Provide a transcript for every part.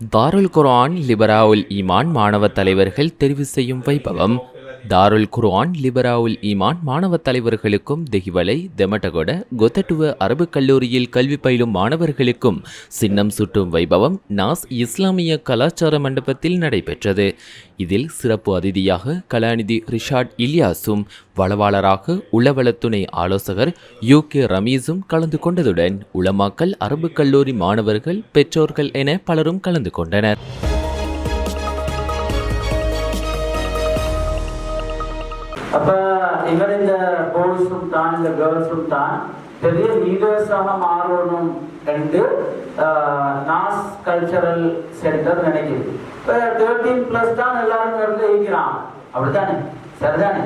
தாருல் குரான் லிபராவுல் ஈமான் மாணவ தலைவர்கள் தெரிவு செய்யும் வைபவம். தாருல் குர்ஆன் லிபராவுல் ஈமான் மாணவ தலைவர்களுக்கும் திகிவலை தெமட்டகொட கொத்தட்டுவ அரபு கல்லூரியில் கல்வி பயிலும் மாணவர்களுக்கும் சின்னம் சுட்டும் வைபவம் நாஸ் இஸ்லாமிய கலாச்சார மண்டபத்தில் நடைபெற்றது. இதில் சிறப்பு அதிதியாக கலாநிதி ரிஷாட் இலியாஸும் வளவாளராக உளவளத்துணை ஆலோசகர் யூ கே ரமீஸும் கலந்து கொண்டதுடன் உலமாக்கல் அரபு கல்லூரி மாணவர்கள் பெற்றோர்கள் என பலரும் கலந்து கொண்டனர். அப்ப இவர் இந்த பாய்ஸும் தான் இந்த கேர்ள்ஸும் தான் பெரிய லீடர்ஸாக மாறணும் என்று ஆஹ், நாஸ் கல்ச்சரல் சென்டர் நினைக்குது இப்போ தேர்ட்டீன் ப்ளஸ் தான் எல்லாரும் இருந்து இருக்கிறான் அப்படித்தானே? சரிதானே?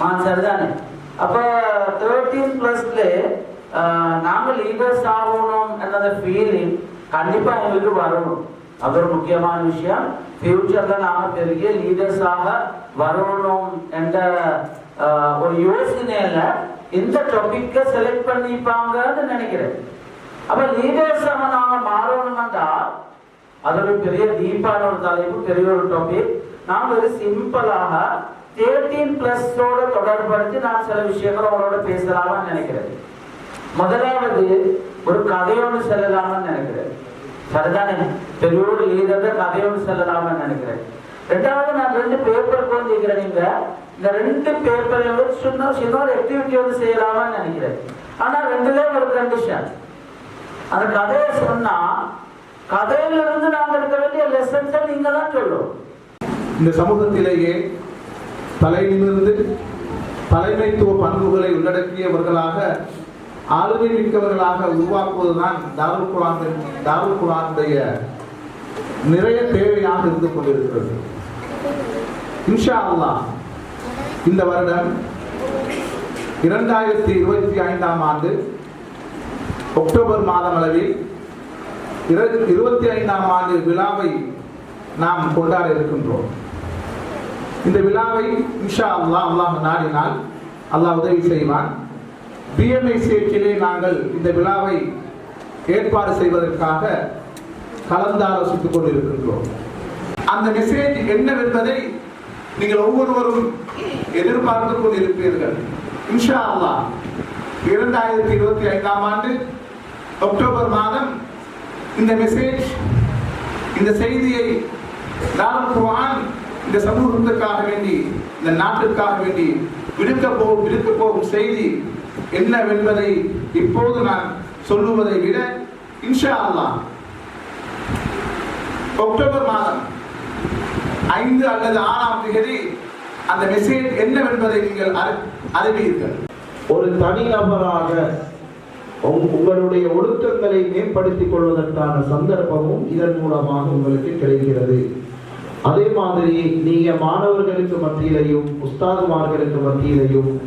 ஆ சரிதானே? அப்போ தேர்ட்டீன் ப்ளஸ்ல நாங்கள் லீடர்ஸ் ஆகணும் என்ற ஃபீலிங் கண்டிப்பா எங்களுக்கு வரணும். அது ஒரு முக்கியமான விஷயம். ஃபியூச்சர்ல நாம பெரிய லீடர்ஸாக வரணும் என்ற ஆஹ், ஒரு யோசனையில இந்த டாபிக்க செலக்ட் பண்ணிப்பாங்கன்னு நினைக்கிறேன். அப்ப லீடர்ஸாக நாம மாறணும்னா அது ஒரு பெரிய டீப்பான ஒரு தலைப்பு பெரிய ஒரு டாபிக் நாம ஒரு சிம்பிளாக தேர்ட்டீன் பிளஸோட தொடர்படுத்தி நான் சில விஷயங்களை உங்களோட பேசலாம்னு நினைக்கிறேன். முதலாவது ஒரு கதையோடு செல்லலாம்னு நினைக்கிறேன். சரிதானே? பெரியோடு எழுதுறத கதையோடு செல்லலாம்னு நினைக்கிறேன். ரெண்டாவது நான் ரெண்டு பேப்பர் கொஞ்சிக்கிறேன் நீங்க. இந்த ரெண்டு பேப்பரை வச்சு சின்ன சின்ன ஆக்டிவிட்டி வந்து செய்யலாமான்னு நினைக்கிறேன். ஆனா ரெண்டுல ஒரு கண்டிஷன் அந்த கதையை சொன்னா கதையில இருந்து நாங்க எடுக்க வேண்டிய லெசன்ஸை நீங்க தான் சொல்லுவோம் இந்த சமூகத்திலேயே தலை நிமிர்ந்து தலைமைத்துவ பண்புகளை உள்ளடக்கியவர்களாக ஆளுமை மிக்கவர்களாக உருவாக்குவதுதான் தாருல் குரான் தாருல் குரானுடைய நிறைய தேவையாக இருந்து கொண்டிருக்கிறது. இன்ஷா அல்லாஹ் இந்த வருடம் இரண்டாயிரத்தி இருபத்தி ஐந்தாம் ஆண்டு அக்டோபர் மாதம் அளவில் இருபத்தி ஐந்தாம் ஆண்டு விழாவை நாம் கொண்டாட இருக்கின்றோம். இந்த விழாவை இன்ஷா அல்லா அல்லாஹ் நாடினால் அல்லாஹ் உதவி செய்வான். பிஎம்ஐ சேர்க்கையிலே நாங்கள் இந்த விழாவை ஏற்பாடு செய்வதற்காக கலந்தாலோசித்துக் கொண்டிருக்கின்றோம் அந்த மெசேஜ் என்னவென்பதை நீங்கள் ஒவ்வொருவரும் எதிர்பார்த்துக் கொண்டிருப்பீர்கள். இன்ஷா அல்லாஹ் இரண்டாயிரத்தி இருபத்தி ஐந்தாம் ஆண்டு அக்டோபர் மாதம் இந்த மெசேஜ் இந்த செய்தியை தாருல் இந்த சமூகத்துக்காக வேண்டி இந்த நாட்டுக்காக வேண்டி விடுக்க போகும் விடுக்க போகும் செய்தி என்னவென்பதை இப்போது நான் சொல்லுவதை விட இன்ஷா அல்லாஹ் அக்டோபர் மாதம் ஐந்து அல்லது ஆறாம் தேதி அந்த மெசேஜ் என்னவென்பதை நீங்கள் அறி- அறிவீர்கள். ஒரு தனிநபராக உங்- உங்களுடைய ஒழுக்கங்களை மேம்படுத்திக் கொள்வதற்கான சந்தர்ப்பமும் இதன் மூலமாக உங்களுக்கு கிடைக்கிறது. அதே மாதிரி நீங்க மாணவர்களுக்கு மத்தியிலையும் உஸ்தாதுமார்களுக்கு மத்தியிலையும்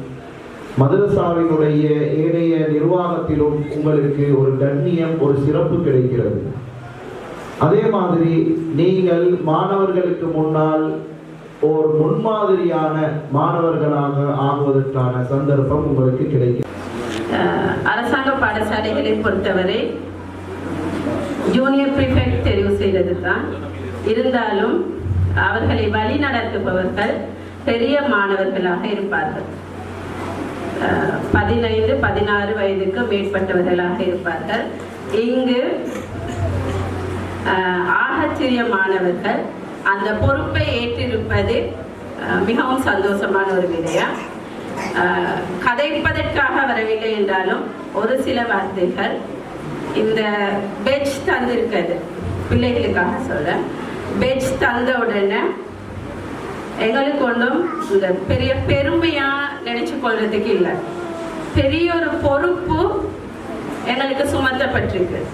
மதரசாவினுடைய ஏனைய நிர்வாகத்திலும் உங்களுக்கு ஒரு கண்ணியம் ஒரு சிறப்பு கிடைக்கிறது. அதே மாதிரி நீங்கள் மாணவர்களுக்கு முன்னால் ஒரு முன்மாதிரியான மாணவர்களாக ஆகுவதற்கான சந்தர்ப்பம் உங்களுக்கு கிடைக்கும் அரசாங்க பாடசாலைகளை பொறுத்தவரை ஜூனியர் ப்ரிஃபெக்ட் தெரிவு செய்தது தான் இருந்தாலும் அவர்களை வழி நடத்துபவர்கள் பெரிய மாணவர்களாக இருப்பார்கள். பதினைந்து பதினாறு வயதுக்கு மேற்பட்டவர்களாக இருப்பார்கள். இங்கு ஆகச்சரியமானவர்கள் அந்த பொறுப்பை ஏற்றிருப்பது மிகவும் சந்தோஷமான ஒரு விடயம். கதைப்பதற்காக வரவில்லை என்றாலும் ஒரு சில வார்த்தைகள் இந்த பெஜ் தந்திருக்கிறது. பிள்ளைகளுக்காக சொல்ல பெஜ் தந்த உடனே எங்களுக்கு ஒன்றும் இந்த பெரிய பெருமையா நினைச்சு கொள்றதுக்கு இல்லை. பெரிய ஒரு பொறுப்பு எங்களுக்கு சுமத்தப்பட்டிருக்கு.